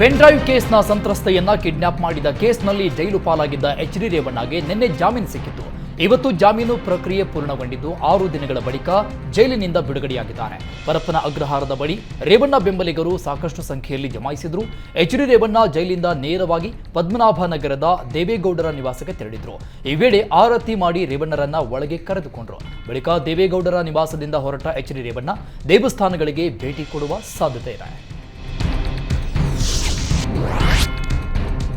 Pen drive ಕೇಸ್ನ ಸಂತ್ರಸ್ತೆಯನ್ನ kidnap ಮಾಡಿದ ಕೇಸ್ನಲ್ಲಿ ಜೈಲು ಪಾಲಾಗಿದ್ದ ಎಚ್ ಡಿ ರೇವಣ್ಣಗೆ ನಿನ್ನೆ ಜಾಮೀನು ಸಿಕ್ಕಿತ್ತು. ಇವತ್ತು ಜಾಮೀನು ಪ್ರಕ್ರಿಯೆ ಪೂರ್ಣಗೊಂಡಿದ್ದು ಆರು ದಿನಗಳ ಬಳಿಕ ಜೈಲಿನಿಂದ ಬಿಡುಗಡೆಯಾಗಿದ್ದಾರೆ. ಪರಪ್ಪನ ಅಗ್ರಹಾರದ ಬಳಿ ರೇವಣ್ಣ ಬೆಂಬಲಿಗರು ಸಾಕಷ್ಟು ಸಂಖ್ಯೆಯಲ್ಲಿ ಜಮಾಯಿಸಿದ್ರು. ಎಚ್ ಡಿ ರೇವಣ್ಣ ಜೈಲಿಂದ ನೇರವಾಗಿ ಪದ್ಮನಾಭ ನಗರದ ದೇವೇಗೌಡರ ನಿವಾಸಕ್ಕೆ ತೆರಳಿದ್ರು. ಈ ವೇಳೆ ಆರತಿ ಮಾಡಿ ರೇವಣ್ಣರನ್ನ ಒಳಗೆ ಕರೆದುಕೊಂಡ್ರು. ಬಳಿಕ ದೇವೇಗೌಡರ ನಿವಾಸದಿಂದ ಹೊರಟ ಎಚ್ ಡಿ ರೇವಣ್ಣ ದೇವಸ್ಥಾನಗಳಿಗೆ ಭೇಟಿ ಕೊಡುವ ಸಾಧ್ಯತೆ ಇದೆ.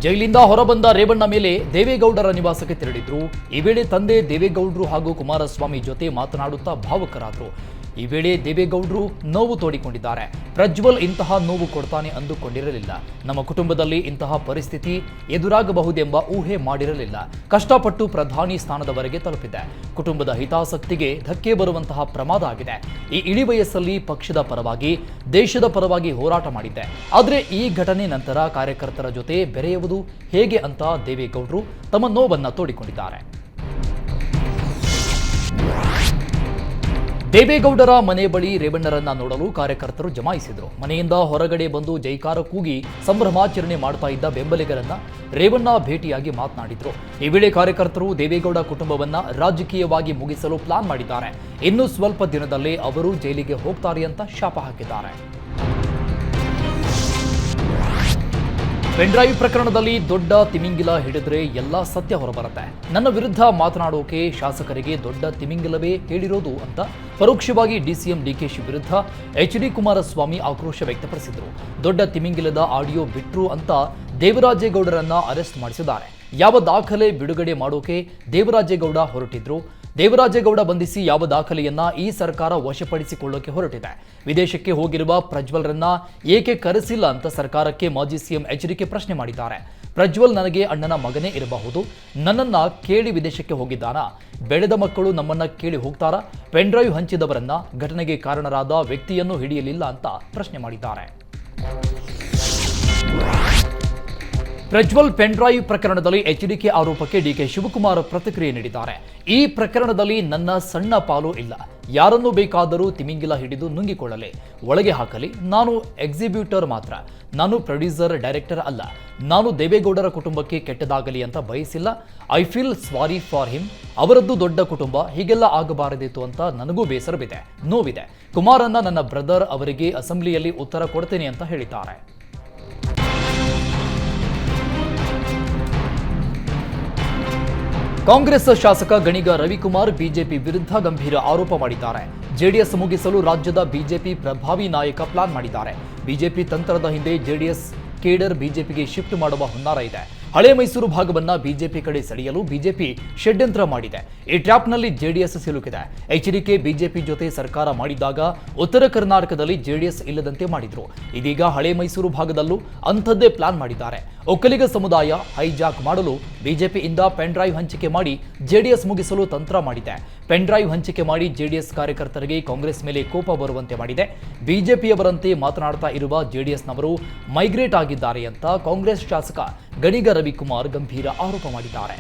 ಜೈಲಿಂದ ಹೊರಬಂದ ರೇವಣ್ಣ ಮೇಲೆ ದೇವೇಗೌಡರ ನಿವಾಸಕ್ಕೆ ತೆರಳಿದ್ರು. ಈ ವೇಳೆ ತಂದೆ ದೇವೇಗೌಡರು ಹಾಗೂ ಕುಮಾರಸ್ವಾಮಿ ಜೊತೆ ಮಾತನಾಡುತ್ತಾ ಭಾವುಕರಾದರು. ಈ ವೇಳೆ ದೇವೇಗೌಡರು ನೋವು ತೋಡಿಕೊಂಡಿದ್ದಾರೆ. ಪ್ರಜ್ವಲ್ ಇಂತಹ ನೋವು ಕೊಡ್ತಾನೆ ಅಂದುಕೊಂಡಿರಲಿಲ್ಲ. ನಮ್ಮ ಕುಟುಂಬದಲ್ಲಿ ಇಂತಹ ಪರಿಸ್ಥಿತಿ ಎದುರಾಗಬಹುದೆಂಬ ಊಹೆ ಮಾಡಿರಲಿಲ್ಲ. ಕಷ್ಟಪಟ್ಟು ಪ್ರಧಾನಿ ಸ್ಥಾನದವರೆಗೆ ತಲುಪಿದೆ. ಕುಟುಂಬದ ಹಿತಾಸಕ್ತಿಗೆ ಧಕ್ಕೆ ಬರುವಂತಹ ಪ್ರಮಾದ ಆಗಿದೆ. ಈ ಇಳಿ ವಯಸ್ಸಲ್ಲಿ ಪಕ್ಷದ ಪರವಾಗಿ, ದೇಶದ ಪರವಾಗಿ ಹೋರಾಟ ಮಾಡಿದ್ದೆ. ಆದರೆ ಈ ಘಟನೆ ನಂತರ ಕಾರ್ಯಕರ್ತರ ಜೊತೆ ಬೆರೆಯುವುದು ಹೇಗೆ ಅಂತ ದೇವೇಗೌಡರು ತಮ್ಮ ನೋವನ್ನು ತೋಡಿಕೊಂಡಿದ್ದಾರೆ. ದೇವೇಗೌಡರ ಮನೆ ಬಳಿ ರೇವಣ್ಣರನ್ನ ನೋಡಲು ಕಾರ್ಯಕರ್ತರು ಜಮಾಯಿಸಿದರು. ಮನೆಯಿಂದ ಹೊರಗಡೆ ಬಂದು ಜೈಕಾರ ಕೂಗಿ ಸಂಭ್ರಮಾಚರಣೆ ಮಾಡ್ತಾ ಇದ್ದ ಬೆಂಬಲಿಗರನ್ನ ರೇವಣ್ಣ ಭೇಟಿಯಾಗಿ ಮಾತನಾಡಿದ್ರು. ಈ ವೇಳೆ ಕಾರ್ಯಕರ್ತರು ದೇವೇಗೌಡ ಕುಟುಂಬವನ್ನ ರಾಜಕೀಯವಾಗಿ ಮುಗಿಸಲು ಪ್ಲಾನ್ ಮಾಡಿದ್ದಾರೆ. ಇನ್ನು ಸ್ವಲ್ಪ ದಿನದಲ್ಲೇ ಅವರು ಜೈಲಿಗೆ ಹೋಗ್ತಾರೆ ಅಂತ ಶಾಪ ಹಾಕಿದ್ದಾರೆ. ಪೆನ್ಡ್ರೈವ್ ಪ್ರಕರಣದಲ್ಲಿ ದೊಡ್ಡ ತಿಮಿಂಗಿಲ ಹಿಡಿದ್ರೆ ಎಲ್ಲ ಸತ್ಯ ಹೊರಬರುತ್ತೆ. ನನ್ನ ವಿರುದ್ಧ ಮಾತನಾಡೋಕೆ ಶಾಸಕರಿಗೆ ದೊಡ್ಡ ತಿಮಿಂಗಿಲವೇ ಹೇಳಿರೋದು ಅಂತ ಪರೋಕ್ಷವಾಗಿ ಡಿಸಿಎಂ ಡಿಕೆಶಿ ವಿರುದ್ಧ ಎಚ್ ಡಿ ಕುಮಾರಸ್ವಾಮಿ ಆಕ್ರೋಶ ವ್ಯಕ್ತಪಡಿಸಿದರು. ದೊಡ್ಡ ತಿಮಿಂಗಿಲದ ಆಡಿಯೋ ಬಿಟ್ರು ಅಂತ ದೇವರಾಜೇಗೌಡರನ್ನ ಅರೆಸ್ಟ್ ಮಾಡಿಸಿದ್ದಾರೆ. ಯಾವ ದಾಖಲೆ ಬಿಡುಗಡೆ ಮಾಡೋಕೆ ದೇವರಾಜೇಗೌಡ ಹೊರಟಿದ್ರು? ದೇವರಾಜೇಗೌಡ ಬಂಧಿಸಿ ಯಾವ ದಾಖಲೆಯನ್ನ ಈ ಸರ್ಕಾರ ವಶಪಡಿಸಿಕೊಳ್ಳೋಕೆ ಹೊರಟಿದೆ. ವಿದೇಶಕ್ಕೆ ಹೋಗಿರುವ ಪ್ರಜ್ವಲ್ರನ್ನ ಏಕೆ ಕರೆಸಿಲ್ಲ ಅಂತ ಸರ್ಕಾರಕ್ಕೆ ಮಾಜಿ ಸಿಎಂ ಎಚ್ಚರಿಕೆ ಪ್ರಶ್ನೆ ಮಾಡಿದ್ದಾರೆ. ಪ್ರಜ್ವಲ್ ನನಗೆ ಅಣ್ಣನ ಮಗನೇ ಇರಬಹುದು. ನನ್ನನ್ನ ಕೇಳಿ ವಿದೇಶಕ್ಕೆ ಹೋಗಿದ್ದಾನಾ? ಬೆಳೆದ ಮಕ್ಕಳು ನಮ್ಮನ್ನ ಕೇಳಿ ಹೋಗ್ತಾರಾ? ಪೆನ್ಡ್ರೈವ್ ಹಂಚಿದವರನ್ನ ಘಟನೆಗೆ ಕಾರಣರಾದ ವ್ಯಕ್ತಿಯನ್ನು ಹಿಡಿಯಲಿಲ್ಲ ಅಂತ ಪ್ರಶ್ನೆ ಮಾಡಿದ್ದಾರೆ. ಪ್ರಜ್ವಲ್ ಪೆನ್ಡ್ರೈವ್ ಪ್ರಕರಣದಲ್ಲಿ ಎಚ್ಡಿಕೆ ಆರೋಪಕ್ಕೆ ಡಿಕೆ ಶಿವಕುಮಾರ್ ಪ್ರತಿಕ್ರಿಯೆ ನೀಡಿದ್ದಾರೆ. ಈ ಪ್ರಕರಣದಲ್ಲಿ ನನ್ನ ಸಣ್ಣ ಪಾಲು ಇಲ್ಲ. ಯಾರನ್ನು ಬೇಕಾದರೂ ತಿಮಿಂಗಿಲ ಹಿಡಿದು ನುಂಗಿಕೊಳ್ಳಲಿ. ಒಳಗೆ ಹಾಕಲಿ. ನಾನು ಎಕ್ಸಿಬ್ಯೂಟರ್ ಮಾತ್ರ. ನಾನು ಪ್ರೊಡ್ಯೂಸರ್, ಡೈರೆಕ್ಟರ್ ಅಲ್ಲ. ನಾನು ದೇವೇಗೌಡರ ಕುಟುಂಬಕ್ಕೆ ಕೆಟ್ಟದಾಗಲಿ ಅಂತ ಬಯಸಿಲ್ಲ. I feel sorry for him. ಅವರದ್ದು ದೊಡ್ಡ ಕುಟುಂಬ. ಹೀಗೆಲ್ಲ ಆಗಬಾರದಿತ್ತು ಅಂತ ನನಗೂ ಬೇಸರವಿದೆ, ನೋವಿದೆ. ಕುಮಾರನ್ನ ನನ್ನ ಬ್ರದರ್ ಅವರಿಗೆ ಅಸೆಂಬ್ಲಿಯಲ್ಲಿ ಉತ್ತರ ಕೊಡ್ತೇನೆ ಅಂತ ಹೇಳಿದ್ದಾರೆ. ಕಾಂಗ್ರೆಸ್ ಶಾಸಕ ಗಣಿಗ ರವಿಕುಮಾರ್ ಬಿಜೆಪಿ ವಿರುದ್ಧ ಗಂಭೀರ ಆರೋಪ ಮಾಡಿದ್ದಾರೆ. ಜೆಡಿಎಸ್ ಮುಗಿಸಲು ರಾಜ್ಯದ ಬಿಜೆಪಿ ಪ್ರಭಾವಿ ನಾಯಕ ಪ್ಲಾನ್ ಮಾಡಿದ್ದಾರೆ. ಬಿಜೆಪಿ ತಂತ್ರದ ಹಿಂದೆ ಜೆಡಿಎಸ್ ಕೇಡರ್ ಬಿಜೆಪಿಗೆ ಶಿಫ್ಟ್ ಮಾಡುವ ಹುನ್ನಾರ ಇದೆ. ಹಳೆ ಮೈಸೂರು ಭಾಗವನ್ನ ಬಿಜೆಪಿ ಕಡೆ ಸೆಳೆಯಲು ಬಿಜೆಪಿ ಷಡ್ಯಂತ್ರ ಮಾಡಿದೆ. ಈ ಟ್ರ್ಯಾಪ್ನಲ್ಲಿ ಜೆಡಿಎಸ್ ಸಿಲುಕಿದೆ. ಎಚ್ಡಿಕೆ ಬಿಜೆಪಿ ಜೊತೆ ಸರ್ಕಾರ ಮಾಡಿದಾಗ ಉತ್ತರ ಕರ್ನಾಟಕದಲ್ಲಿ ಜೆಡಿಎಸ್ ಇಲ್ಲದಂತೆ ಮಾಡಿದ್ರು. ಇದೀಗ ಹಳೆ ಮೈಸೂರು ಭಾಗದಲ್ಲೂ ಅಂಥದ್ದೇ ಪ್ಲಾನ್ ಮಾಡಿದ್ದಾರೆ. ಒಕ್ಕಲಿಗ ಸಮುದಾಯ ಹೈಜಾಕ್ ಮಾಡಲು ಬಿಜೆಪಿಯಿಂದ ಪೆನ್ ಡ್ರೈವ್ ಹಂಚಿಕೆ ಮಾಡಿ ಜೆಡಿಎಸ್ ಮುಗಿಸಲು ತಂತ್ರ ಮಾಡಿದೆ. ಪೆನ್ ಡ್ರೈವ್ ಹಂಚಿಕೆ ಮಾಡಿ ಜೆಡಿಎಸ್ ಕಾರ್ಯಕರ್ತರಿಗೆ ಕಾಂಗ್ರೆಸ್ ಮೇಲೆ ಕೋಪ ಬರುವಂತೆ ಮಾಡಿದೆ. ಬಿಜೆಪಿಯವರಂತೆ ಮಾತನಾಡ್ತಾ ಇರುವ ಜೆಡಿಎಸ್ನವರು ಮೈಗ್ರೇಟ್ ಆಗಿದ್ದಾರೆ ಅಂತ ಕಾಂಗ್ರೆಸ್ ಶಾಸಕ ಗಣಿಗ ರವಿಕುಮಾರ್ ಗಂಭೀರ ಆರೋಪ ಮಾಡಿದ್ದಾರೆ.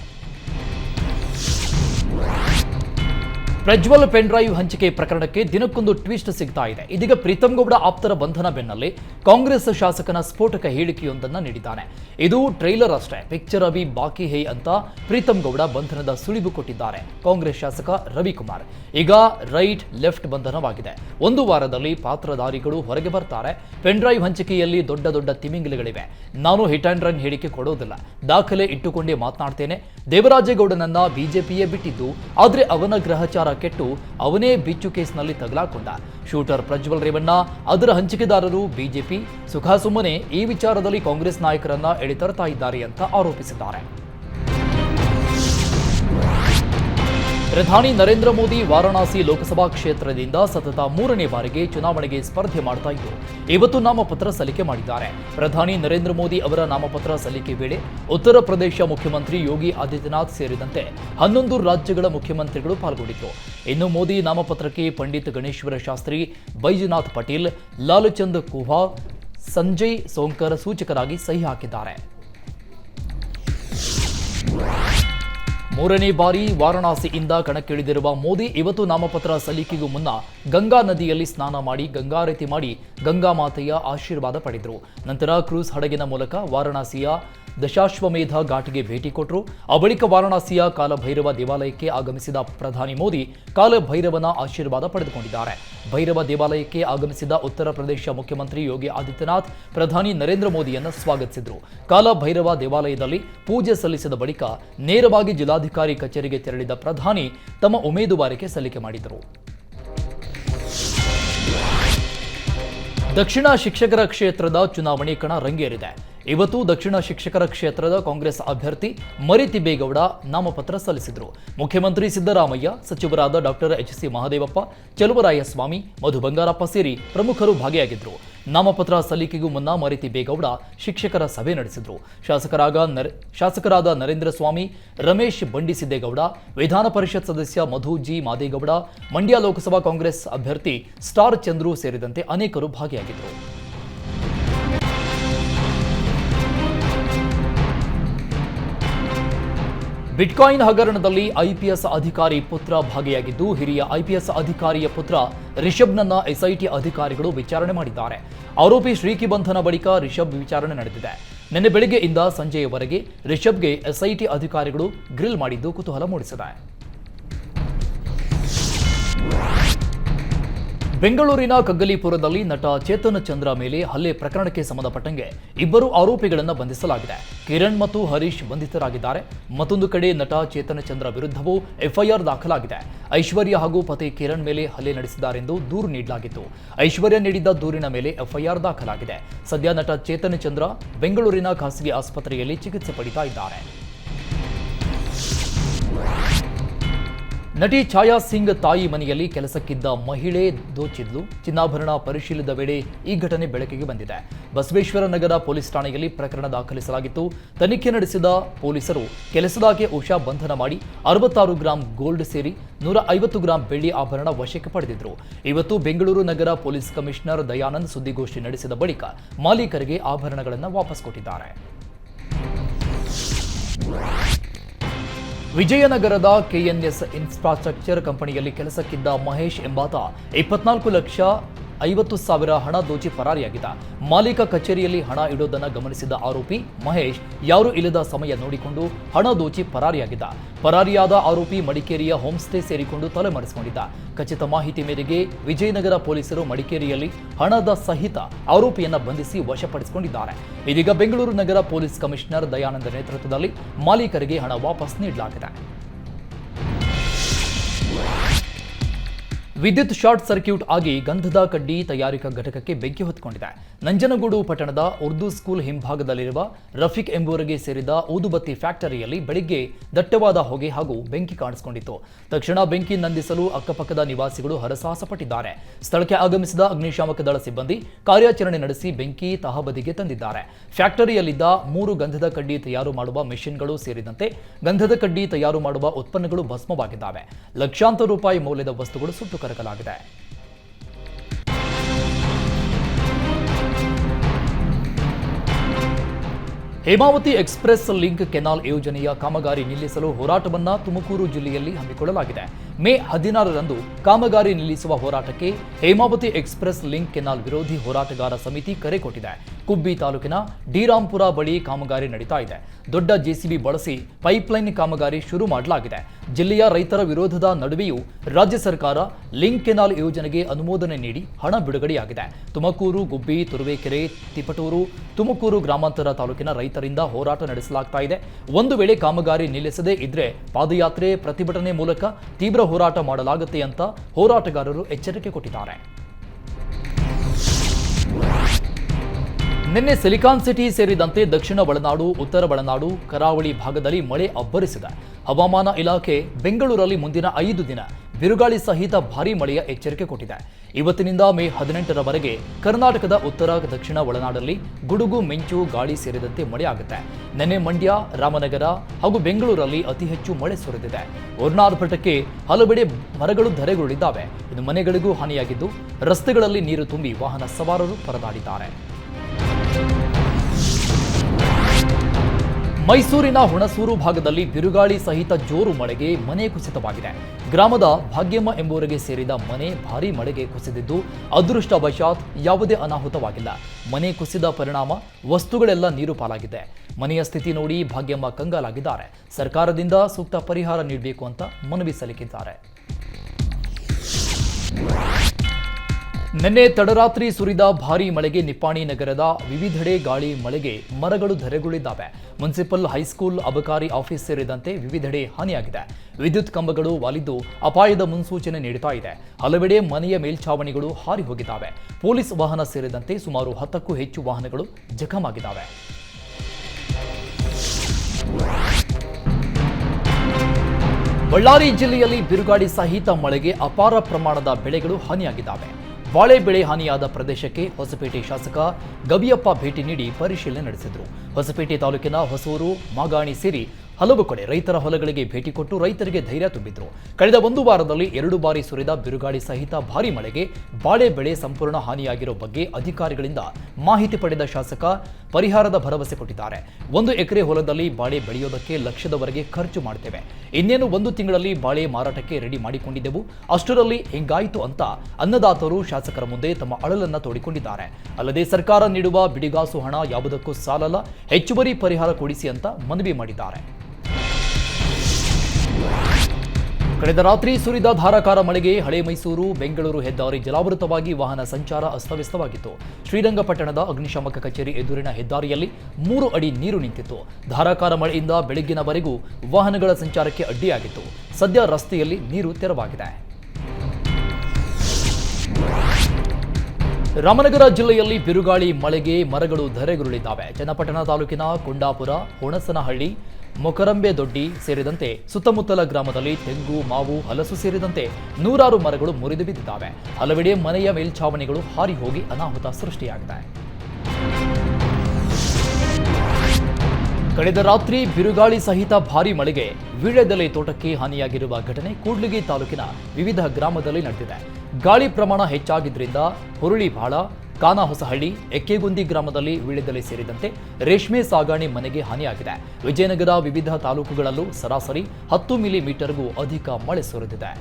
ಪ್ರಜ್ವಲ್ ಪೆನ್ ಡ್ರೈವ್ ಹಂಚಿಕೆ ಪ್ರಕರಣಕ್ಕೆ ದಿನಕ್ಕೊಂದು ಟ್ವಿಸ್ಟ್ ಸಿಗ್ತಾ ಇದೆ. ಇದೀಗ ಪ್ರೀತಮ್ ಗೌಡ ಆಪ್ತರ ಬಂಧನ ಬೆನ್ನಲ್ಲಿ ಕಾಂಗ್ರೆಸ್ ಶಾಸಕನ ಸ್ಫೋಟಕ ಹೇಳಿಕೆಯೊಂದನ್ನು ನೀಡಿದ್ದಾನೆ. ಇದು ಟ್ರೈಲರ್ ಅಷ್ಟೇ. ಪಿಕ್ಚರ್ ಅಭಿ ಬಾಕಿ ಹೇ ಅಂತ ಪ್ರೀತಮ್ ಗೌಡ ಬಂಧನದ ಸುಳಿವು ಕೊಟ್ಟಿದ್ದಾರೆ ಕಾಂಗ್ರೆಸ್ ಶಾಸಕ ರವಿಕುಮಾರ್. ಈಗ ರೈಟ್ ಲೆಫ್ಟ್ ಬಂಧನವಾಗಿದೆ. ಒಂದು ವಾರದಲ್ಲಿ ಪಾತ್ರಧಾರಿಗಳು ಹೊರಗೆ ಬರ್ತಾರೆ. ಪೆನ್ ಡ್ರೈವ್ ಹಂಚಿಕೆಯಲ್ಲಿ ದೊಡ್ಡ ದೊಡ್ಡ ತಿಮಿಂಗಿಲುಗಳಿವೆ. ನಾನು ಹಿಟ್ ಆ್ಯಂಡ್ ರನ್ ಹೇಳಿಕೆ ಕೊಡೋದಿಲ್ಲ. ದಾಖಲೆ ಇಟ್ಟುಕೊಂಡೇ ಮಾತನಾಡ್ತೇನೆ. ದೇವರಾಜೇಗೌಡನನ್ನ ಬಿಜೆಪಿಯೇ ಬಿಟ್ಟಿದ್ದು, ಆದರೆ ಅವನ ಗ್ರಹಚಾರ ಕೆಟ್ಟು ಅವನೇ ಬಿಚ್ಚು ಕೇಸ್ನಲ್ಲಿ ತಗಲಾಕೊಂಡ. ಶೂಟರ್ ಪ್ರಜ್ವಲ್ ರೇವಣ್ಣ, ಅದರ ಹಂಚಿಕೆದಾರರು ಬಿಜೆಪಿ. ಸುಖಾಸುಮ್ಮನೆ ಈ ವಿಚಾರದಲ್ಲಿ ಕಾಂಗ್ರೆಸ್ ನಾಯಕರನ್ನ ಎಳೆತರ್ತಾ ಇದ್ದಾರೆ ಅಂತ ಆರೋಪಿಸಿದ್ದಾರೆ. ಪ್ರಧಾನಿ ನರೇಂದ್ರ ಮೋದಿ ವಾರಾಣಸಿ ಲೋಕಸಭಾ ಕ್ಷೇತ್ರದಿಂದ ಸತತ ಮೂರನೇ ಬಾರಿಗೆ ಚುನಾವಣೆಗೆ ಸ್ಪರ್ಧೆ ಮಾಡ್ತಾ ಇದ್ದು, ಇವತ್ತು ನಾಮಪತ್ರ ಸಲ್ಲಿಕೆ ಮಾಡಿದ್ದಾರೆ. ಪ್ರಧಾನಿ ನರೇಂದ್ರ ಮೋದಿ ಅವರ ನಾಮಪತ್ರ ಸಲ್ಲಿಕೆ ವೇಳೆ ಉತ್ತರ ಪ್ರದೇಶ ಮುಖ್ಯಮಂತ್ರಿ ಯೋಗಿ ಆದಿತ್ಯನಾಥ್ ಸೇರಿದಂತೆ ಹನ್ನೊಂದು ರಾಜ್ಯಗಳ ಮುಖ್ಯಮಂತ್ರಿಗಳು ಪಾಲ್ಗೊಂಡಿದ್ದರು ಇನ್ನು ಮೋದಿ ನಾಮಪತ್ರಕ್ಕೆ ಪಂಡಿತ್ ಗಣೇಶ್ವರ ಶಾಸ್ತ್ರಿ, ಬೈಜನಾಥ್ ಪಟೇಲ್, ಲಾಲುಚಂದ್ ಕುಹಾ ಸಂಜಯ್ ಸೋಂಕರ್ ಸೂಚಕರಾಗಿ ಸಹಿ ಹಾಕಿದ್ದಾರೆ. ಮೂರನೇ ಬಾರಿ ವಾರಣಾಸಿಯಿಂದ ಕಣಕ್ಕಿಳಿದಿರುವ ಮೋದಿ ಇವತ್ತು ನಾಮಪತ್ರ ಸಲ್ಲಿಕೆಗೂ ಮುನ್ನ ಗಂಗಾ ನದಿಯಲ್ಲಿ ಸ್ನಾನ ಮಾಡಿ ಗಂಗಾರತಿ ಮಾಡಿ ಗಂಗಾ ಮಾತೆಯ ಆಶೀರ್ವಾದ ಪಡೆದರು. ನಂತರ ಕ್ರೂಸ್ ಹಡಗಿನ ಮೂಲಕ ವಾರಣಾಸಿಯ ದಶಾಶ್ವಮೇಧ ಘಾಟಿಗೆ ಭೇಟಿ ಕೊಟ್ಟರು. ಆ ಬಳಿಕ ವಾರಣಾಸಿಯ ಕಾಲಭೈರವ ದೇವಾಲಯಕ್ಕೆ ಆಗಮಿಸಿದ ಪ್ರಧಾನಿ ಮೋದಿ ಕಾಲಭೈರವನ ಆಶೀರ್ವಾದ ಪಡೆದುಕೊಂಡಿದ್ದಾರೆ. ಭೈರವ ದೇವಾಲಯಕ್ಕೆ ಆಗಮಿಸಿದ ಉತ್ತರ ಪ್ರದೇಶ ಮುಖ್ಯಮಂತ್ರಿ ಯೋಗಿ ಆದಿತ್ಯನಾಥ್, ಪ್ರಧಾನಿ ನರೇಂದ್ರ ಮೋದಿಯನ್ನು ಸ್ವಾಗತಿಸಿದರು. ಕಾಲ ಭೈರವ ದೇವಾಲಯದಲ್ಲಿ ಪೂಜೆ ಸಲ್ಲಿಸಿದ ಬಳಿಕ ನೇರವಾಗಿ ಜಿಲ್ಲಾಧಿಕಾರಿ ಕಚೇರಿಗೆ ತೆರಳಿದ ಪ್ರಧಾನಿ ತಮ್ಮ ಉಮೇದುವಾರಿಕೆ ಸಲ್ಲಿಕೆ ಮಾಡಿದರು. ದಕ್ಷಿಣ ಶಿಕ್ಷಕರ ಕ್ಷೇತ್ರದ ಚುನಾವಣೆ ಕಣ ರಂಗೇರಿದೆ. ಇವತ್ತು ದಕ್ಷಿಣ ಶಿಕ್ಷಕರ ಕ್ಷೇತ್ರದ ಕಾಂಗ್ರೆಸ್ ಅಭ್ಯರ್ಥಿ ಮರಿತಿಬೇಗೌಡ ನಾಮಪತ್ರ ಸಲ್ಲಿಸಿದರು. ಮುಖ್ಯಮಂತ್ರಿ ಸಿದ್ದರಾಮಯ್ಯ, ಸಚಿವರಾದ doctor H C Mahadevappa, Chaluvarayaswamy, Madhu Bangarappa ಸೇರಿ ಪ್ರಮುಖರು ಭಾಗಿಯಾಗಿದ್ದರು ನಾಮಪತ್ರ ಸಲ್ಲಿಕೆಗೂ ಮುನ್ನ ಮರಿತಿಬೇಗೌಡ ಶಿಕ್ಷಕರ ಸಭೆ ನಡೆಸಿದರು. ಶಾಸಕರಾಗ ನರ, ಶಾಸಕರಾದ ನರೇಂದ್ರ ಸ್ವಾಮಿ, ರಮೇಶ್ ಬಂಡಿಸಿದ್ದೇಗೌಡ, ವಿಧಾನ ಪರಿಷತ್ ಸದಸ್ಯ ಮಧು ಜಿ ಮಾದೇಗೌಡ, ಮಂಡ್ಯ ಲೋಕಸಭಾ ಕಾಂಗ್ರೆಸ್ ಅಭ್ಯರ್ಥಿ ಸ್ಟಾರ್ ಚಂದ್ರು ಸೇರಿದಂತೆ ಅನೇಕರು ಭಾಗಿಯಾಗಿದ್ದರು ಬಿಟ್ಕಾಯಿನ್ ಹಗರಣದಲ್ಲಿ ಐಪಿಎಸ್ ಅಧಿಕಾರಿ ಪುತ್ರ ಭಾಗಿಯಾಗಿದ್ದು, ಹಿರಿಯ ಐಪಿಎಸ್ ಅಧಿಕಾರಿಯ ಪುತ್ರ ರಿಷಬ್ನನ್ನ ಎಸ್ಐಟಿ ಅಧಿಕಾರಿಗಳು ವಿಚಾರಣೆ ಮಾಡಿದ್ದಾರೆ. ಆರೋಪಿ ಶ್ರೀಕಿ ಬಂಧನ ಬಳಿಕ ರಿಷಬ್ ವಿಚಾರಣೆ ನಡೆದಿದೆ. ನಿನ್ನೆ ಬೆಳಗ್ಗೆಯಿಂದ ಸಂಜೆಯವರೆಗೆ ರಿಷಬ್ಗೆ ಎಸ್ಐಟಿ ಅಧಿಕಾರಿಗಳು ಗ್ರಿಲ್ ಮಾಡಿದ್ದು ಕುತೂಹಲ ಮೂಡಿಸಿದೆ. ಬೆಂಗಳೂರಿನ ಕಗ್ಗಲಿಪುರದಲ್ಲಿ ನಟ ಚೇತನ್ ಚಂದ್ರ ಮೇಲೆ ಹಲ್ಲೆ ಪ್ರಕರಣಕ್ಕೆ ಸಂಬಂಧಪಟ್ಟಂಗೆ ಇಬ್ಬರು ಆರೋಪಿಗಳನ್ನು ಬಂಧಿಸಲಾಗಿದೆ. ಕಿರಣ್ ಮತ್ತು ಹರೀಶ್ ಬಂಧಿತರಾಗಿದ್ದಾರೆ. ಮತ್ತೊಂದು ಕಡೆ ನಟ ಚೇತನ ಚಂದ್ರ ವಿರುದ್ಧವೂ ಎಫ್ಐಆರ್ ದಾಖಲಾಗಿದೆ. ಐಶ್ವರ್ಯ ಹಾಗೂ ಪತಿ ಕಿರಣ್ ಮೇಲೆ ಹಲ್ಲೆ ನಡೆಸಿದ್ದಾರೆಂದು ದೂರು ನೀಡಲಾಗಿತ್ತು. ಐಶ್ವರ್ಯ ನೀಡಿದ್ದ ದೂರಿನ ಮೇಲೆ ಎಫ್ಐಆರ್ ದಾಖಲಾಗಿದೆ. ಸದ್ಯ ನಟ ಚೇತನ್ ಚಂದ್ರ ಬೆಂಗಳೂರಿನ ಖಾಸಗಿ ಆಸ್ಪತ್ರೆಯಲ್ಲಿ ಚಿಕಿತ್ಸೆ ಪಡಿತಾ ಇದ್ದಾರೆ. ನಟಿ ಛಾಯಾ ಸಿಂಗ್ ತಾಯಿ ಮನೆಯಲ್ಲಿ ಕೆಲಸಕ್ಕಿದ್ದ ಮಹಿಳೆ ದೋಚಿದ್ಲು ಚಿನ್ನಾಭರಣ ಪರಿಶೀಲದ ವೇಳೆ ಈ ಘಟನೆ ಬೆಳಕಿಗೆ ಬಂದಿದೆ. ಬಸವೇಶ್ವರ ನಗರ ಪೊಲೀಸ್ ಠಾಣೆಯಲ್ಲಿ ಪ್ರಕರಣ ದಾಖಲಿಸಲಾಗಿತ್ತು. ತನಿಖೆ ನಡೆಸಿದ ಪೊಲೀಸರು ಕೆಲಸದಾಗೆ ಉಷಾ ಬಂಧನ ಮಾಡಿ ಅರವತ್ತಾರು ಗ್ರಾಂ ಗೋಲ್ಡ್ ಸೇರಿ ನೂರ ಐವತ್ತು ಗ್ರಾಂ ಬೆಳ್ಳಿ ಆಭರಣ ವಶಕ್ಕೆ ಪಡೆದಿದ್ರು. ಇವತ್ತು ಬೆಂಗಳೂರು ನಗರ ಪೊಲೀಸ್ ಕಮಿಷನರ್ ದಯಾನಂದ್ ಸುದ್ದಿಗೋಷ್ಠಿ ನಡೆಸಿದ ಬಳಿಕ ಮಾಲೀಕರಿಗೆ ಆಭರಣಗಳನ್ನು ವಾಪಸ್ ಕೊಟ್ಟಿದ್ದಾರೆ. ವಿಜಯನಗರದ ಕೆಎನ್ಎಸ್ ಇನ್ಫ್ರಾಸ್ಟ್ರಕ್ಚರ್ ಕಂಪನಿಯಲ್ಲಿ ಕೆಲಸಕ್ಕಿದ್ದ ಮಹೇಶ್ ಎಂಬಾತ ಇಪ್ಪತ್ನಾಲ್ಕು ಲಕ್ಷ ಐವತ್ತು ಸಾವಿರ ಹಣ ದೋಚಿ ಪರಾರಿಯಾಗಿದ್ದ. ಮಾಲೀಕ ಕಚೇರಿಯಲ್ಲಿ ಹಣ ಇಡೋದನ್ನು ಗಮನಿಸಿದ ಆರೋಪಿ ಮಹೇಶ್ ಯಾರು ಇಲ್ಲದ ಸಮಯ ನೋಡಿಕೊಂಡು ಹಣ ದೋಚಿ ಪರಾರಿಯಾಗಿದ್ದ. ಪರಾರಿಯಾದ ಆರೋಪಿ ಮಡಿಕೇರಿಯ ಹೋಮ್ಸ್ಟೇ ಸೇರಿಕೊಂಡು ತಲೆಮರೆಸಿಕೊಂಡಿದ್ದ. ಖಚಿತ ಮಾಹಿತಿ ಮೇರೆಗೆ ವಿಜಯನಗರ ಪೊಲೀಸರು ಮಡಿಕೇರಿಯಲ್ಲಿ ಹಣದ ಸಹಿತ ಆರೋಪಿಯನ್ನ ಬಂಧಿಸಿ ವಶಪಡಿಸಿಕೊಂಡಿದ್ದಾರೆ. ಇದೀಗ ಬೆಂಗಳೂರು ನಗರ ಪೊಲೀಸ್ ಕಮಿಷನರ್ ದಯಾನಂದ ನೇತೃತ್ವದಲ್ಲಿ ಮಾಲೀಕರಿಗೆ ಹಣ ವಾಪಸ್ ನೀಡಲಾಗಿದೆ. ವಿದ್ಯುತ್ ಶಾರ್ಟ್ ಸರ್ಕ್ಯೂಟ್ ಆಗಿ ಗಂಧದ ಕಡ್ಡಿ ತಯಾರಿಕಾ ಘಟಕಕ್ಕೆ ಬೆಂಕಿ ಹೊತ್ತುಕೊಂಡಿದೆ ನಂಜನಗೂಡು ಪಟ್ಟಣದ ಉರ್ದು ಸ್ಕೂಲ್ ಹಿಂಭಾಗದಲ್ಲಿರುವ ರಫೀಕ್ ಎಂಬುವರಿಗೆ ಸೇರಿದ ಊದುಬತ್ತಿ ಫ್ಯಾಕ್ಟರಿಯಲ್ಲಿ ಬೆಳಿಗ್ಗೆ ದಟ್ಟವಾದ ಹೊಗೆ ಹಾಗೂ ಬೆಂಕಿ ಕಾಣಿಸಿಕೊಂಡಿತ್ತು. ತಕ್ಷಣ ಬೆಂಕಿ ನಂದಿಸಲು ಅಕ್ಕಪಕ್ಕದ ನಿವಾಸಿಗಳು ಹರಸಾಹಸ ಪಟ್ಟಿದ್ದಾರೆ ಸ್ಥಳಕ್ಕೆ ಆಗಮಿಸಿದ ಅಗ್ನಿಶಾಮಕ ದಳ ಸಿಬ್ಬಂದಿ ಕಾರ್ಯಾಚರಣೆ ನಡೆಸಿ ಬೆಂಕಿ ತಹಬದಿಗೆ ತಂದಿದ್ದಾರೆ. ಫ್ಯಾಕ್ಟರಿಯಲ್ಲಿದ್ದ ಮೂರು ಗಂಧದ ಕಡ್ಡಿ ತಯಾರು ಮಾಡುವ ಮೆಷಿನ್ಗಳು ಸೇರಿದಂತೆ ಗಂಧದ ಕಡ್ಡಿ ತಯಾರು ಮಾಡುವ ಉತ್ಪನ್ನಗಳು ಭಸ್ಮವಾಗಿದ್ದಾವೆ. ಲಕ್ಷಾಂತರ ರೂಪಾಯಿ ಮೌಲ್ಯದ ವಸ್ತುಗಳು ಸುಟ್ಟು ಕರಕಲಾಗಿದೆ. ಹೇಮಾವತಿ ಎಕ್ಸ್ಪ್ರೆಸ್ ಲಿಂಕ್ ಕೆನಾಲ್ ಯೋಜನೆಯ ಕಾಮಗಾರಿ ನಿಲ್ಲಿಸಲು ಹೋರಾಟವನ್ನ ತುಮಕೂರು ಜಿಲ್ಲೆಯಲ್ಲಿ ಹಮ್ಮಿಕೊಳ್ಳಲಾಗಿದೆ. ಮೇ ಹದಿನಾರರಂದು ಕಾಮಗಾರಿ ನಿಲ್ಲಿಸುವ ಹೋರಾಟಕ್ಕೆ ಹೇಮಾವತಿ ಎಕ್ಸ್ಪ್ರೆಸ್ ಲಿಂಕ್ ಕೆನಾಲ್ ವಿರೋಧಿ ಹೋರಾಟಗಾರ ಸಮಿತಿ ಕರೆ ಕೊಟ್ಟಿದೆ. ಕುಬ್ಬಿ ತಾಲೂಕಿನ ಡಿರಾಂಪುರ ಬಳಿ ಕಾಮಗಾರಿ ನಡೀತಾ ಇದೆ. ದೊಡ್ಡ ಜೆಸಿಬಿ ಬಳಸಿ ಪೈಪ್ಲೈನ್ ಕಾಮಗಾರಿ ಶುರು ಮಾಡಲಾಗಿದೆ. ಜಿಲ್ಲೆಯ ರೈತರ ವಿರೋಧದ ನಡುವೆಯೂ ರಾಜ್ಯ ಸರ್ಕಾರ ಲಿಂಕ್ ಕೆನಾಲ್ ಯೋಜನೆಗೆ ಅನುಮೋದನೆ ನೀಡಿ ಹಣ ಬಿಡುಗಡೆಯಾಗಿದೆ. ತುಮಕೂರು, ಗುಬ್ಬಿ, ತುರುವೇಕೆರೆ, ತಿಪಟೂರು, ತುಮಕೂರು ಗ್ರಾಮಾಂತರ ತಾಲೂಕಿನ ರೈತರಿಂದ ಹೋರಾಟ ನಡೆಸಲಾಗ್ತಾ ಇದೆ. ಒಂದು ವೇಳೆ ಕಾಮಗಾರಿ ನಿಲ್ಲಿಸದೇ ಇದ್ರೆ ಪಾದಯಾತ್ರೆ ಪ್ರತಿಭಟನೆ ಮೂಲಕ ತೀವ್ರ ಹೋರಾಟ ಮಾಡಲಾಗುತ್ತೆ ಅಂತ ಹೋರಾಟಗಾರರು ಎಚ್ಚರಿಕೆ ಕೊಟ್ಟಿದ್ದಾರೆ. ನಿನ್ನೆ ಸಿಲಿಕಾನ್ ಸಿಟಿ ಸೇರಿದಂತೆ ದಕ್ಷಿಣ ಒಳನಾಡು, ಉತ್ತರ ಒಳನಾಡು, ಕರಾವಳಿ ಭಾಗದಲ್ಲಿ ಮಳೆ ಅಬ್ಬರಿಸಿದೆ. ಹವಾಮಾನ ಇಲಾಖೆ ಬೆಂಗಳೂರಲ್ಲಿ ಮುಂದಿನ ಐದು ದಿನ ಬಿರುಗಾಳಿ ಸಹಿತ ಭಾರಿ ಮಳೆಯ ಎಚ್ಚರಿಕೆ ಕೊಟ್ಟಿದೆ. ಇವತ್ತಿನಿಂದ ಮೇ ಹದಿನೆಂಟರವರೆಗೆ ಕರ್ನಾಟಕದ ಉತ್ತರ, ದಕ್ಷಿಣ ಒಳನಾಡಲ್ಲಿ ಗುಡುಗು, ಮಿಂಚು, ಗಾಳಿ ಸೇರಿದಂತೆ ಮಳೆಯಾಗುತ್ತೆ ನಿನ್ನೆ ಮಂಡ್ಯ, ರಾಮನಗರ ಹಾಗೂ ಬೆಂಗಳೂರಲ್ಲಿ ಅತಿ ಹೆಚ್ಚು ಮಳೆ ಸುರಿದಿದೆ. ಒರ್ನಾರ್ಭಟಕ್ಕೆ ಹಲವೆಡೆ ಮರಗಳು ಧರೆಗುರುಳಿದ್ದಾವೆ. ಇದು ಮನೆಗಳಿಗೂ ಹಾನಿಯಾಗಿದ್ದು ರಸ್ತೆಗಳಲ್ಲಿ ನೀರು ತುಂಬಿ ವಾಹನ ಸವಾರರು ಪರದಾಡಿದ್ದಾರೆ. ಮೈಸೂರಿನ ಹುಣಸೂರು ಭಾಗದಲ್ಲಿ ಬಿರುಗಾಳಿ ಸಹಿತ ಜೋರು ಮಳೆಗೆ ಮನೆ ಕುಸಿತವಾಗಿದೆ. ಗ್ರಾಮದ ಭಾಗ್ಯಮ್ಮ ಎಂಬುವರಿಗೆ ಸೇರಿದ ಮನೆ ಭಾರಿ ಮಳೆಗೆ ಕುಸಿದಿದ್ದು, ಅದೃಷ್ಟವಶಾತ್ ಯಾವುದೇ ಅನಾಹುತವಾಗಿಲ್ಲ. ಮನೆ ಕುಸಿದ ಪರಿಣಾಮ ವಸ್ತುಗಳೆಲ್ಲ ನೀರು ಪಾಲಾಗಿದೆ. ಮನೆಯ ಸ್ಥಿತಿ ನೋಡಿ ಭಾಗ್ಯಮ್ಮ ಕಂಗಾಲಾಗಿದ್ದಾರೆ. ಸರ್ಕಾರದಿಂದ ಸೂಕ್ತ ಪರಿಹಾರ ನೀಡಬೇಕು ಅಂತ ಮನವಿ ಸಲ್ಲಿಸಿದ್ದಾರೆ ನಿನ್ನೆ ತಡರಾತ್ರಿ ಸುರಿದ ಭಾರೀ ಮಳೆಗೆ ನಿಪ್ಪಾಣಿ ನಗರದ ವಿವಿಧೆಡೆ ಗಾಳಿ, ಮಳೆಗೆ ಮರಗಳು ಧರೆಗುಳಿದ್ದಾವೆ. ಮುನ್ಸಿಪಲ್ ಹೈಸ್ಕೂಲ್ ಅಬಕಾರಿ ಆಫೀಸ್ ಸೇರಿದಂತೆ ವಿವಿಧೆಡೆ ಹಾನಿಯಾಗಿದೆ. ವಿದ್ಯುತ್ ಕಂಬಗಳು ವಾಲಿದ್ದು ಅಪಾಯದ ಮುನ್ಸೂಚನೆ ನೀಡುತ್ತಾ ಇದೆ. ಹಲವೆಡೆ ಮನೆಯ ಮೇಲ್ಛಾವಣಿಗಳು ಹಾರಿ ಹೋಗಿದ್ದಾವೆ. ಪೊಲೀಸ್ ವಾಹನ ಸೇರಿದಂತೆ ಸುಮಾರು ಹತ್ತಕ್ಕೂ ಹೆಚ್ಚು ವಾಹನಗಳು ಜಖಮಾಗಿದ್ದಾವೆ. ಬಳ್ಳಾರಿ ಜಿಲ್ಲೆಯಲ್ಲಿ ಬಿರುಗಾಳಿ ಸಹಿತ ಮಳೆಗೆ ಅಪಾರ ಪ್ರಮಾಣದ ಬೆಳೆಗಳು ಹಾನಿಯಾಗಿದ್ದಾವೆ. ಬಾಳೆ ಬೆಳೆ ಹಾನಿಯಾದ ಪ್ರದೇಶಕ್ಕೆ ಹೊಸಪೇಟೆ ಶಾಸಕ ಗವಿಯಪ್ಪ ಭೇಟಿ ನೀಡಿ ಪರಿಶೀಲನೆ ನಡೆಸಿದರು. ಹೊಸಪೇಟೆ ತಾಲೂಕಿನ ಹೊಸೂರು, ಮಾಗಾಣಿ ಸೇರಿ ಹಲವು ಕಡೆ ರೈತರ ಹೊಲಗಳಿಗೆ ಭೇಟಿ ಕೊಟ್ಟು ರೈತರಿಗೆ ಧೈರ್ಯ ತುಂಬಿದ್ರು. ಕಳೆದ ಒಂದು ವಾರದಲ್ಲಿ ಎರಡು ಬಾರಿ ಸುರಿದ ಬಿರುಗಾಳಿ ಸಹಿತ ಭಾರಿ ಮಳೆಗೆ ಬಾಳೆ ಬೆಳೆ ಸಂಪೂರ್ಣ ಹಾನಿಯಾಗಿರೋ ಬಗ್ಗೆ ಅಧಿಕಾರಿಗಳಿಂದ ಮಾಹಿತಿ ಪಡೆದ ಶಾಸಕ ಪರಿಹಾರದ ಭರವಸೆ ಕೊಟ್ಟಿದ್ದಾರೆ. ಒಂದು ಎಕರೆ ಹೊಲದಲ್ಲಿ ಬಾಳೆ ಬೆಳೆಯೋದಕ್ಕೆ ಲಕ್ಷದವರೆಗೆ ಖರ್ಚು ಮಾಡ್ತೇವೆ. ಇನ್ನೇನು ಒಂದು ತಿಂಗಳಲ್ಲಿ ಬಾಳೆ ಮಾರಾಟಕ್ಕೆ ರೆಡಿ ಮಾಡಿಕೊಂಡಿದ್ದೆವು. ಅಷ್ಟರಲ್ಲಿ ಹಿಂಗಾಯಿತು ಅಂತ ಅನ್ನದಾತರು ಶಾಸಕರ ಮುಂದೆ ತಮ್ಮ ಅಳಲನ್ನ ತೋಡಿಕೊಂಡಿದ್ದಾರೆ. ಅಲ್ಲದೆ ಸರ್ಕಾರ ನೀಡುವ ಬಿಡಿಗಾಸು ಹಣ ಯಾವುದಕ್ಕೂ ಸಾಲಲ್ಲ. ಹೆಚ್ಚುವರಿ ಪರಿಹಾರ ಕೊಡಿಸಿ ಅಂತ ಮನವಿ ಮಾಡಿದ್ದಾರೆ. ಕಳೆದ ರಾತ್ರಿ ಸುರಿದ ಧಾರಾಕಾರ ಮಳೆಗೆ ಹಳೆ ಮೈಸೂರು, ಬೆಂಗಳೂರು ಹೆದ್ದಾರಿ ಜಲಾವೃತವಾಗಿ ವಾಹನ ಸಂಚಾರ ಅಸ್ತವ್ಯಸ್ತವಾಗಿತ್ತು. ಶ್ರೀರಂಗಪಟ್ಟಣದ ಅಗ್ನಿಶಾಮಕ ಕಚೇರಿ ಎದುರಿನ ಹೆದ್ದಾರಿಯಲ್ಲಿ ಮೂರು ಅಡಿ ನೀರು ನಿಂತಿತ್ತು. ಧಾರಾಕಾರ ಮಳೆಯಿಂದ ಬೆಳಗ್ಗಿನವರೆಗೂ ವಾಹನಗಳ ಸಂಚಾರಕ್ಕೆ ಅಡ್ಡಿಯಾಗಿತ್ತು. ಸದ್ಯ ರಸ್ತೆಯಲ್ಲಿ ನೀರು ತೆರವಾಗಿದೆ. ರಾಮನಗರ ಜಿಲ್ಲೆಯಲ್ಲಿ ಬಿರುಗಾಳಿ, ಮಳೆಗೆ ಮರಗಳು ಧರೆಗುರುಳಿದ್ದಾವೆ. ಚನ್ನಪಟ್ಟಣ ತಾಲೂಕಿನ ಕುಂಡಾಪುರ, ಹೊಣಸನಹಳ್ಳಿ ಮೊಕರಂಬೆ ದೊಡ್ಡಿ ಸೇರಿದಂತೆ ಸುತ್ತಮುತ್ತಲ ಗ್ರಾಮದಲ್ಲಿ ತೆಂಗು, ಮಾವು, ಹಲಸು ಸೇರಿದಂತೆ ನೂರಾರು ಮರಗಳು ಮುರಿದು ಬಿದ್ದಿದ್ದಾವೆ. ಹಲವೆಡೆ ಮನೆಯ ಮೇಲ್ಛಾವಣಿಗಳು ಹಾರಿ ಹೋಗಿ ಅನಾಹುತ ಸೃಷ್ಟಿಯಾಗಿದೆ. ಕಳೆದ ರಾತ್ರಿ ಬಿರುಗಾಳಿ ಸಹಿತ ಭಾರಿ ಮಳೆಗೆ ವೀಳ್ಯದೆಲೆ ತೋಟಕ್ಕೆ ಹಾನಿಯಾಗಿರುವ ಘಟನೆ ಕೂಡ್ಲಿಗಿ ತಾಲೂಕಿನ ವಿವಿಧ ಗ್ರಾಮದಲ್ಲಿ ನಡೆದಿದೆ. ಗಾಳಿ ಪ್ರಮಾಣ ಹೆಚ್ಚಾಗಿದ್ದರಿಂದ ಹುರುಳಿಬಾಳ ಕಾನಹೊಸಹಳ್ಳಿ, ಎಕ್ಕೆಗುಂದಿ ಗ್ರಾಮದಲ್ಲಿ ವೀಳ್ಯದೆಲೆ ಸೇರಿದಂತೆ ರೇಷ್ಮೆ ಸಾಗಾಣೆ ಮನೆಗೆ ಹಾನಿಯಾಗಿದೆ. ವಿಜಯನಗರ ವಿವಿಧ ತಾಲೂಕುಗಳಲ್ಲೂ ಸರಾಸರಿ ಹತ್ತು ಮಿಲಿಮೀಟರ್ಗೂ ಅಧಿಕ ಮಳೆ ಸುರಿದಿದೆ.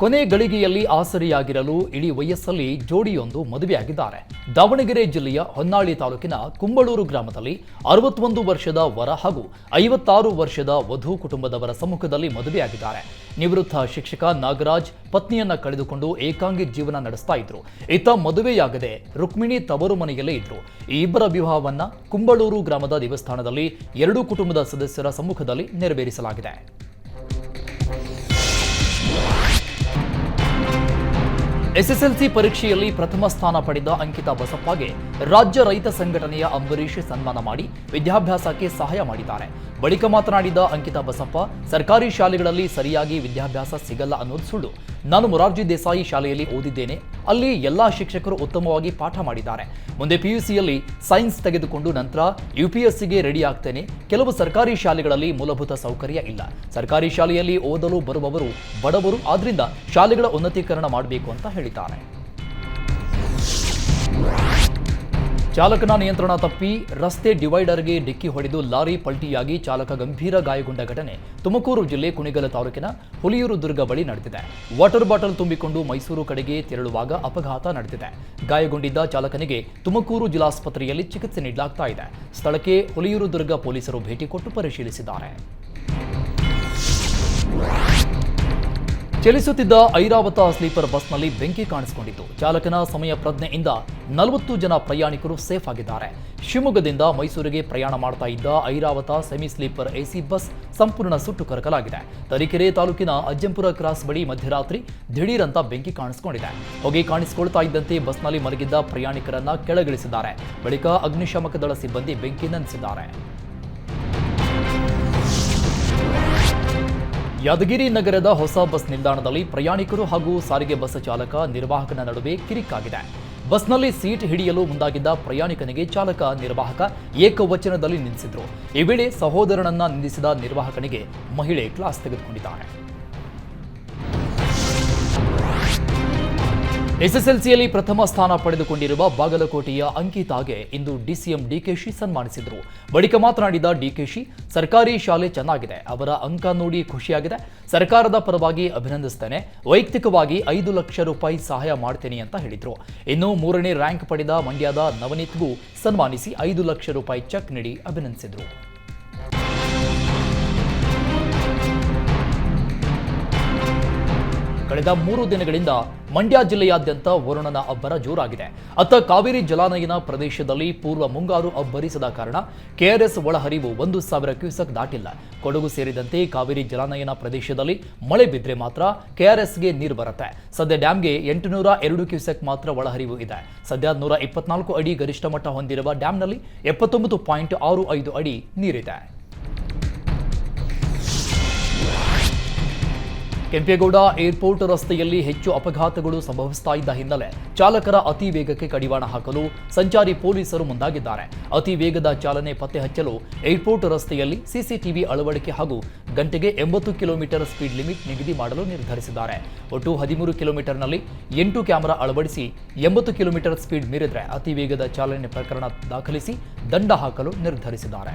ಕೊನೆ ಗಳಿಗೆಯಲ್ಲಿ ಆಸರಿಯಾಗಿರಲು ಇಡೀ ವಯಸ್ಸಲ್ಲಿ ಜೋಡಿಯೊಂದು ಮದುವೆಯಾಗಿದ್ದಾರೆ. ದಾವಣಗೆರೆ ಜಿಲ್ಲೆಯ ಹೊನ್ನಾಳಿ ತಾಲೂಕಿನ ಕುಂಬಳೂರು ಗ್ರಾಮದಲ್ಲಿ ಅರವತ್ತೊಂದು ವರ್ಷದ ವರ ಹಾಗೂ ಐವತ್ತಾರು ವರ್ಷದ ವಧು ಕುಟುಂಬದವರ ಸಮ್ಮುಖದಲ್ಲಿ ಮದುವೆಯಾಗಿದ್ದಾರೆ. ನಿವೃತ್ತ ಶಿಕ್ಷಕ ನಾಗರಾಜ್ ಪತ್ನಿಯನ್ನ ಕಳೆದುಕೊಂಡು ಏಕಾಂಗಿ ಜೀವನ ನಡೆಸ್ತಾ ಇದ್ರು. ಇತ್ತ ಮದುವೆಯಾಗದೆ ರುಕ್ಮಿಣಿ ತವರು ಮನೆಯಲ್ಲೇ ಇದ್ರು. ಈ ಇಬ್ಬರ ವಿವಾಹವನ್ನ ಕುಂಬಳೂರು ಗ್ರಾಮದ ದೇವಸ್ಥಾನದಲ್ಲಿ ಎರಡೂ ಕುಟುಂಬದ ಸದಸ್ಯರ ಸಮ್ಮುಖದಲ್ಲಿ ನೆರವೇರಿಸಲಾಗಿದೆ. ಎಸ್ಎಸ್ಎಲ್ಸಿ ಪರೀಕ್ಷೆಯಲ್ಲಿ ಪ್ರಥಮ ಸ್ಥಾನ ಪಡೆದ ಅಂಕಿತಾ ಬಸಪ್ಪಗೆ ರಾಜ್ಯ ರೈತ ಸಂಘಟನೆಯ ಅಂಬರೀಷ್ ಸನ್ಮಾನ ಮಾಡಿ ವಿದ್ಯಾಭ್ಯಾಸಕ್ಕೆ ಸಹಾಯ ಮಾಡಿದ್ದಾರೆ. ಬಳಿಕ ಮಾತನಾಡಿದ ಅಂಕಿತಾ ಬಸಪ್ಪ, ಸರ್ಕಾರಿ ಶಾಲೆಗಳಲ್ಲಿ ಸರಿಯಾಗಿ ವಿದ್ಯಾಭ್ಯಾಸ ಸಿಗಲ್ಲ ಅನ್ನೋದು ಸುಳ್ಳು. ನಾನು ಮೊರಾರ್ಜಿ ದೇಸಾಯಿ ಶಾಲೆಯಲ್ಲಿ ಓದಿದ್ದೇನೆ. ಅಲ್ಲಿ ಎಲ್ಲಾ ಶಿಕ್ಷಕರು ಉತ್ತಮವಾಗಿ ಪಾಠ ಮಾಡಿದ್ದಾರೆ. ಮುಂದೆ ಪಿಯುಸಿಯಲ್ಲಿ ಸೈನ್ಸ್ ತೆಗೆದುಕೊಂಡು ನಂತರ ಯುಪಿಎಸ್ಸಿಗೆ ರೆಡಿ ಆಗ್ತೇನೆ. ಕೆಲವು ಸರ್ಕಾರಿ ಶಾಲೆಗಳಲ್ಲಿ ಮೂಲಭೂತ ಸೌಕರ್ಯ ಇಲ್ಲ. ಸರ್ಕಾರಿ ಶಾಲೆಯಲ್ಲಿ ಓದಲು ಬರುವವರು ಬಡವರು, ಆದ್ರಿಂದ ಶಾಲೆಗಳ ಉನ್ನತೀಕರಣ ಮಾಡಬೇಕು ಅಂತ ಹೇಳಿದ್ದಾರೆ. ಚಾಲಕನ ನಿಯಂತ್ರಣ ತಪ್ಪಿ ರಸ್ತೆ ಡಿವೈಡರ್ಗೆ ಡಿಕ್ಕಿ ಹೊಡೆದು ಲಾರಿ ಪಲ್ಟಿಯಾಗಿ ಚಾಲಕ ಗಂಭೀರ ಗಾಯಗೊಂಡ ಘಟನೆ ತುಮಕೂರು ಜಿಲ್ಲೆ ಕುಣಿಗಲ ತಾಲೂಕಿನ ಹುಲಿಯೂರು ದುರ್ಗ ಬಳಿ ನಡೆದಿದೆ. ವಾಟರ್ ಬಾಟಲ್ ತುಂಬಿಕೊಂಡು ಮೈಸೂರು ಕಡೆಗೆ ತೆರಳುವಾಗ ಅಪಘಾತ ನಡೆದಿದೆ. ಗಾಯಗೊಂಡಿದ್ದ ಚಾಲಕನಿಗೆ ತುಮಕೂರು ಜಿಲ್ಲಾಸ್ಪತ್ರೆಯಲ್ಲಿ ಚಿಕಿತ್ಸೆ ನೀಡಲಾಗ್ತಾ ಇದೆ. ಸ್ಥಳಕ್ಕೆ ಹುಲಿಯೂರು ದುರ್ಗ ಪೊಲೀಸರು ಭೇಟಿ ಕೊಟ್ಟು ಪರಿಶೀಲಿಸಿದ್ದಾರೆ. ಚಲಿಸುತ್ತಿದ್ದ ಐರಾವತ ಸ್ಲೀಪರ್ ಬಸ್ನಲ್ಲಿ ಬೆಂಕಿ ಕಾಣಿಸಿಕೊಂಡಿತು ಚಾಲಕನ ಸಮಯ ಪ್ರಜ್ಞೆಯಿಂದ ನಲವತ್ತು ಜನ ಪ್ರಯಾಣಿಕರು ಸೇಫ್ ಆಗಿದ್ದಾರೆ. ಶಿವಮೊಗ್ಗದಿಂದ ಮೈಸೂರಿಗೆ ಪ್ರಯಾಣ ಮಾಡ್ತಾ ಇದ್ದ Airavata semi sleeper AC bus ಸಂಪೂರ್ಣ ಸುಟ್ಟು ಕರಕಲಾಗಿದೆ. ತರೀಕೆರೆ ತಾಲೂಕಿನ ಅಜ್ಜಂಪುರ ಕ್ರಾಸ್ ಬಳಿ ಮಧ್ಯರಾತ್ರಿ ದಿಢೀರಂತ ಬೆಂಕಿ ಕಾಣಿಸಿಕೊಂಡಿದೆ. ಹೊಗೆ ಕಾಣಿಸಿಕೊಳ್ತಾ ಇದ್ದಂತೆ ಬಸ್ನಲ್ಲಿ ಮಲಗಿದ್ದ ಪ್ರಯಾಣಿಕರನ್ನ ಕೆಳಗಿಳಿಸಿದ್ದಾರೆ. ಬಳಿಕ ಅಗ್ನಿಶಾಮಕ ದಳ ಸಿಬ್ಬಂದಿ ಬೆಂಕಿ ನಂದಿಸಿದ್ದಾರೆ. ಯಾದಗಿರಿ ನಗರದ ಹೊಸ ಬಸ್ ನಿಲ್ದಾಣದಲ್ಲಿ ಪ್ರಯಾಣಿಕರು ಹಾಗೂ ಸಾರಿಗೆ ಬಸ್ ಚಾಲಕ ನಿರ್ವಾಹಕನ ನಡುವೆ ಕಿರಿಕಾಗಿದೆ. ಬಸ್ನಲ್ಲಿ ಸೀಟ್ ಹಿಡಿಯಲು ಮುಂದಾಗಿದ್ದ ಪ್ರಯಾಣಿಕನಿಗೆ ಚಾಲಕ ನಿರ್ವಾಹಕ ಏಕವಚನದಲ್ಲಿ ನಿಲ್ಲಿಸಿದ್ರು. ಈ ವೇಳೆ ಸಹೋದರನನ್ನ ನಿಂದಿಸಿದ ನಿರ್ವಾಹಕನಿಗೆ ಮಹಿಳೆ ಕ್ಲಾಸ್ ತೆಗೆದುಕೊಂಡಿದ್ದಾಳೆ. ಎಸ್ಎಸ್ಎಲ್ಸಿಯಲ್ಲಿ ಪ್ರಥಮ ಸ್ಥಾನ ಪಡೆದುಕೊಂಡಿರುವ ಬಾಗಲಕೋಟೆಯ ಅಂಕಿತಾಗೆ ಇಂದು ಡಿಸಿಎಂ ಡಿಕೆಶಿ ಸನ್ಮಾನಿಸಿದರು. ಬಳಿಕ ಮಾತನಾಡಿದ ಡಿಕೆಶಿ, ಸರ್ಕಾರಿ ಶಾಲೆ ಚೆನ್ನಾಗಿದೆ, ಅವರ ಅಂಕ ನೋಡಿ ಖುಷಿಯಾಗಿದೆ. ಸರ್ಕಾರದ ಪರವಾಗಿ ಅಭಿನಂದಿಸ್ತೇನೆ. ವೈಯಕ್ತಿಕವಾಗಿ ಐದು ಲಕ್ಷ ರೂಪಾಯಿ ಸಹಾಯ ಮಾಡ್ತೇನೆ ಅಂತ ಹೇಳಿದರು. ಇನ್ನು ಮೂರನೇ ರ್ಯಾಂಕ್ ಪಡೆದ ಮಂಡ್ಯದ ನವನೀತ್ಗೂ ಸನ್ಮಾನಿಸಿ ಐದು ಲಕ್ಷ ರೂಪಾಯಿ ಚೆಕ್ ನೀಡಿ ಅಭಿನಂದಿಸಿದರು. ಕಳೆದ ಮೂರು ದಿನಗಳಿಂದ ಮಂಡ್ಯ ಜಿಲ್ಲೆಯಾದ್ಯಂತ ವರುಣನ ಅಬ್ಬರ ಜೋರಾಗಿದೆ. ಅತ್ತ ಕಾವೇರಿ ಜಲಾನಯನ ಪ್ರದೇಶದಲ್ಲಿ ಪೂರ್ವ ಮುಂಗಾರು ಅಬ್ಬರಿಸದ ಕಾರಣ ಕೆಆರ್ಎಸ್ ಒಳಹರಿವು ಒಂದು ಸಾವಿರ ಕ್ಯೂಸೆಕ್ ದಾಟಿಲ್ಲ. ಕೊಡಗು ಸೇರಿದಂತೆ ಕಾವೇರಿ ಜಲಾನಯನ ಪ್ರದೇಶದಲ್ಲಿ ಮಳೆ ಬಿದ್ದರೆ ಮಾತ್ರ ಕೆಆರ್ಎಸ್ಗೆ ನೀರು ಬರುತ್ತೆ. ಸದ್ಯ ಡ್ಯಾಂಗೆ ಎಂಟುನೂರ ಎರಡು ಕ್ಯೂಸೆಕ್ ಮಾತ್ರ ಒಳಹರಿವು ಇದೆ. ಸದ್ಯ ನೂರ ಇಪ್ಪತ್ನಾಲ್ಕು ಅಡಿ ಗರಿಷ್ಠ ಮಟ್ಟ ಹೊಂದಿರುವ ಡ್ಯಾಂನಲ್ಲಿ ಎಪ್ಪತ್ತೊಂಬತ್ತು ಪಾಯಿಂಟ್ ಆರು ಐದು ಅಡಿ ನೀರಿದೆ. ಕೆಂಪೇಗೌಡ ಏರ್ಪೋರ್ಟ್ ರಸ್ತೆಯಲ್ಲಿ ಹೆಚ್ಚು ಅಪಘಾತಗಳು ಸಂಭವಿಸ್ತಾ ಇದ್ದ ಹಿನ್ನೆಲೆ ಚಾಲಕರ ಅತಿ ವೇಗಕ್ಕೆ ಕಡಿವಾಣ ಹಾಕಲು ಸಂಚಾರಿ ಪೊಲೀಸರು ಮುಂದಾಗಿದ್ದಾರೆ. ಅತಿ ವೇಗದ ಚಾಲನೆ ಪತ್ತೆ ಹಚ್ಚಲು ಏರ್ಪೋರ್ಟ್ ರಸ್ತೆಯಲ್ಲಿ ಸಿಸಿಟಿವಿ ಅಳವಡಿಕೆ ಹಾಗೂ ಗಂಟೆಗೆ ಎಂಬತ್ತು ಕಿಲೋಮೀಟರ್ ಸ್ಪೀಡ್ ಲಿಮಿಟ್ ನಿಗದಿ ಮಾಡಲು ನಿರ್ಧರಿಸಿದ್ದಾರೆ. ಒಟ್ಟು ಹದಿಮೂರು ಕಿಲೋಮೀಟರ್ನಲ್ಲಿ ಎಂಟು ಕ್ಯಾಮೆರಾ ಅಳವಡಿಸಿ ಎಂಬತ್ತು ಕಿಲೋಮೀಟರ್ ಸ್ಪೀಡ್ ಮೀರಿದ್ರೆ ಅತಿ ವೇಗದ ಚಾಲನೆ ಪ್ರಕರಣ ದಾಖಲಿಸಿ ದಂಡ ಹಾಕಲು ನಿರ್ಧರಿಸಿದ್ದಾರೆ.